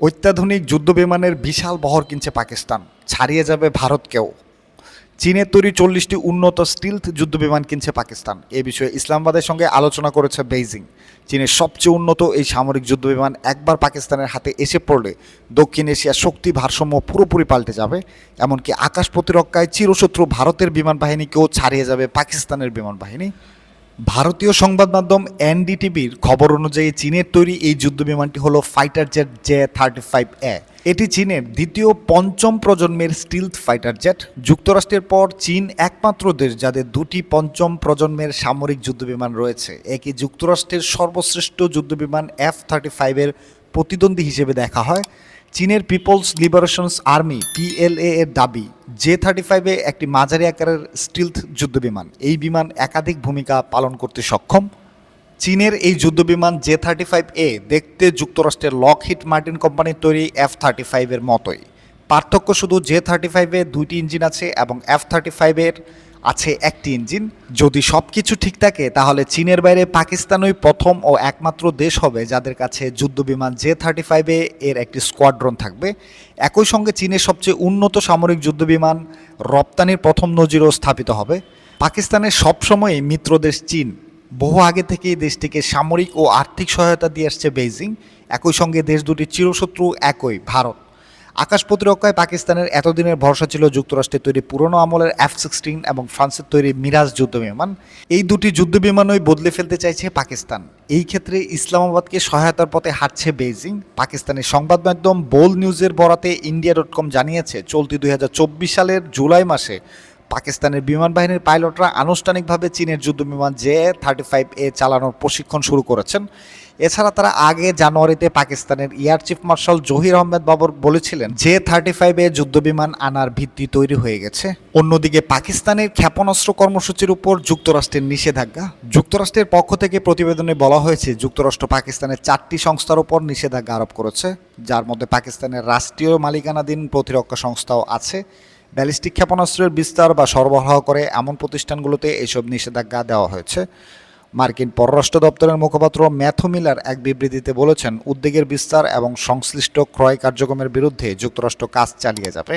অত্যাধুনিক যুদ্ধবিমানের বিশাল বহর কিনছে পাকিস্তান। ছাড়িয়ে যাবে ভারতকেও। চীনের তৈরি চল্লিশটি উন্নত স্টিলথ যুদ্ধবিমান কিনছে পাকিস্তান। এ বিষয়ে ইসলামাবাদের সঙ্গে আলোচনা করেছে বেইজিং। চীনের সবচেয়ে উন্নত এই সামরিক যুদ্ধবিমান একবার পাকিস্তানের হাতে এসে পড়লে দক্ষিণ এশিয়ার শক্তি ভারসাম্য পুরোপুরি পাল্টে যাবে। এমনকি আকাশ প্রতিরক্ষায় চিরশত্রু ভারতের বিমান বাহিনীকেও ছাড়িয়ে যাবে পাকিস্তানের বিমান বাহিনী। ভারতীয় সংবাদ মাধ্যম এনডিটিভির খবর অনুযায়ী চীনের তৈরি এই যুদ্ধ বিমানটি হলো fighter jet J thirty five A. এটি চীনের দ্বিতীয় পঞ্চম প্রজন্মের স্টিলথ ফাইটার জেট। যুক্তরাষ্ট্রের পর চীন একমাত্র দেশ যাদের দুটি পঞ্চম প্রজন্মের সামরিক যুদ্ধবিমান রয়েছে। একে যুক্তরাষ্ট্রের সর্বশ্রেষ্ঠ যুদ্ধবিমান এফ থার্টি ফাইভের প্রতিদ্বন্দ্বী হিসেবে দেখা হয়। চীনের পিপলস লিবারেশনস আর্মি, পিএলএ এর দাবি, জে থার্টি ফাইভে একটি মাঝারি আকারের স্টিলথ যুদ্ধবিমান। এই বিমান একাধিক ভূমিকা পালন করতে সক্ষম। চীনের এই যুদ্ধবিমান জে থার্টি ফাইভ এ দেখতে যুক্তরাষ্ট্রের লকহিট মার্টিন কোম্পানির তৈরি এফ থার্টি ফাইভের মতোই। পার্থক্য শুধু জে থার্টি ফাইভে দুইটি ইঞ্জিন আছে এবং এফ থার্টি ফাইভের আছে একটি ইঞ্জিন। যদি সব কিছু ঠিক থাকে, তাহলে চীনের বাইরে পাকিস্তানই প্রথম ও একমাত্র দেশ হবে যাদের কাছে যুদ্ধবিমান জে থার্টি ফাইভে এর একটি স্কোয়াড্রন থাকবে। একই সঙ্গে চীনের সবচেয়ে উন্নত সামরিক যুদ্ধবিমান রপ্তানির প্রথম নজিরও স্থাপিত হবে। পাকিস্তানের সবসময়ই মিত্র দেশ চীন। বহু আগে থেকেই দেশটিকে সামরিক ও আর্থিক সহায়তা দিয়ে আসছে বেইজিং। একই সঙ্গে দেশ দুটির চিরশত্রু একই, ভারত। আকাশ প্রতিরক্ষায় পাকিস্তানের এতদিনের ভরসা ছিল যুক্তরাষ্ট্রের তৈরি পুরনো আমলের এফ সিক্সটিন এবং ফ্রান্সের তৈরি মিরাজ যুদ্ধবিমান। এই দুটি যুদ্ধবিমানই বদলে ফেলতে চাইছে পাকিস্তান। এই ক্ষেত্রে ইসলামাবাদকে সহায়তার পথে হাঁটছে বেইজিং। পাকিস্তানের সংবাদ মাধ্যম বোল নিউজের বরাতে ইন্ডিয়া ডট কম জানিয়েছে, চলতি দুই হাজার চব্বিশ সালের জুলাই মাসে পাকিস্তানের বিমান বাহিনীর পাইলটরা আনুষ্ঠানিকভাবে চীনের যুদ্ধবিমান জে থার্টি ফাইভ এ চালানোর প্রশিক্ষণ শুরু করেছেন। এছাড়া তারা আগে জানুয়ারিতে পাকিস্তানের air chief marshal Zaheer Ahmed Babar বলেছিলেন, জে থার্টি ফাইভ ফাইভে যুদ্ধবিমান আনার ভিত্তি তৈরি হয়ে গেছে। অন্যদিকে পাকিস্তানের ক্ষেপণাস্ত্র কর্মসূচির উপর যুক্তরাষ্ট্রের নিষেধাজ্ঞা। যুক্তরাষ্ট্রের পক্ষ থেকে প্রতিবেদনে বলা হয়েছে, যুক্তরাষ্ট্র পাকিস্তানের চারটি সংস্থার উপর নিষেধাজ্ঞা আরোপ করেছে, যার মধ্যে পাকিস্তানের রাষ্ট্রীয় মালিকানাধীন প্রতিরক্ষা সংস্থাও আছে। ব্যালিস্টিক ক্ষেপণাস্ত্রের বিস্তার বা সরবরাহ করে এমন প্রতিষ্ঠানগুলোতে এসব নিষেধাজ্ঞা দেওয়া হয়েছে। মার্কিন পররাষ্ট্র দপ্তরের মুখপাত্র ম্যাথু মিলার এক বিবৃতিতে বলেছেন, উদ্বেগের বিস্তার এবং সংশ্লিষ্ট ক্রয় কার্যক্রমের বিরুদ্ধে যুক্তরাষ্ট্র কাজ চালিয়ে যাবে।